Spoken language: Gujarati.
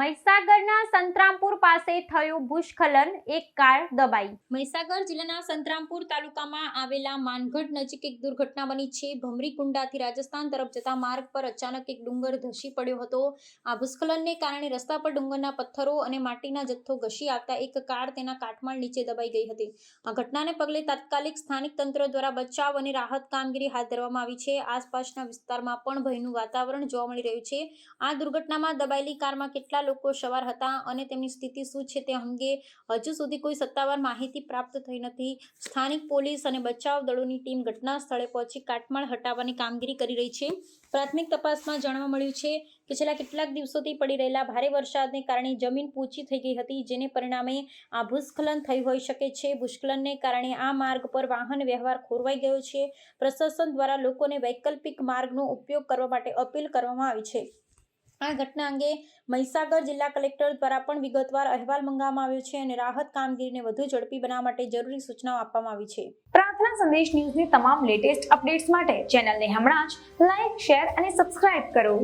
મહીસાગરના સંતરામપુર પાસે થયું ભૂસ્ખલન, એક કાર દબાઈ. મહીસાગર જિલ્લાના સંતરામપુર તાલુકામાં આવેલા માનગઢ નજીક એક દુર્ઘટના બની છે. ભમરીકુંડાથી રાજસ્થાન તરફ જતા માર્ગ પર અચાનક એક ડુંગર ધસી પડ્યો હતો. આ ભૂસ્ખલનને કારણે રસ્તા પર ડુંગરના પથ્થરો અને માટીના જથ્થો ઘસી આવતા એક કાર તેના કાટમાળ નીચે દબાઈ ગઈ હતી. આ ઘટનાને પગલે તાત્કાલિક સ્થાનિક તંત્ર દ્વારા બચાવ અને રાહત કામગીરી હાથ ધરવામાં આવી છે. આસપાસના વિસ્તારમાં પણ ભયનું વાતાવરણ જોવા મળી રહ્યું છે. આ દુર્ઘટનામાં દબાયેલી કારમાં કેટલા લોકો સવાર હતા અને તેમની સ્થિતિ શું છે તે અંગે હજુ સુધી કોઈ સત્તાવાર માહિતી પ્રાપ્ત થઈ નથી. સ્થાનિક પોલીસ અને બચાવ દળોની ટીમ ઘટના સ્થળે પહોંચી કાટમાળ હટાવવાની કામગીરી કરી રહી છે. પ્રાથમિક તપાસમાં જાણવા મળ્યું છે કે છેલ્લા કેટલાક દિવસોથી પડી રહેલા ભારે વરસાદને કારણે જમીન પૂચી થઈ ગઈ હતી, જેને પરિણામે આ ભૂસ્ખલન થઈ હોઈ શકે છે. ભૂસ્ખલનને કારણે આ માર્ગ પર વાહન વ્યવહાર ખોરવાઈ ગયો છે. પ્રશાસન દ્વારા લોકોને વૈકલ્પિક માર્ગનો ઉપયોગ કરવા માટે અપીલ કરવામાં આવી છે. આ ઘટના અંગે મહીસાગર જિલ્લા કલેક્ટર દ્વારા પણ વિગતવાર અહેવાલ મંગાવવામાં આવ્યો છે અને રાહત કામગીરીને વધુ ઝડપી બનાવવા માટે જરૂરી સૂચનાઓ આપવામાં આવી છે. પ્રાર્થના સંદેશ ન્યૂઝની તમામ લેટેસ્ટ અપડેટ્સ માટે ચેનલને હમણાં જ લાઇક શેર અને સબસ્ક્રાઇબ કરો.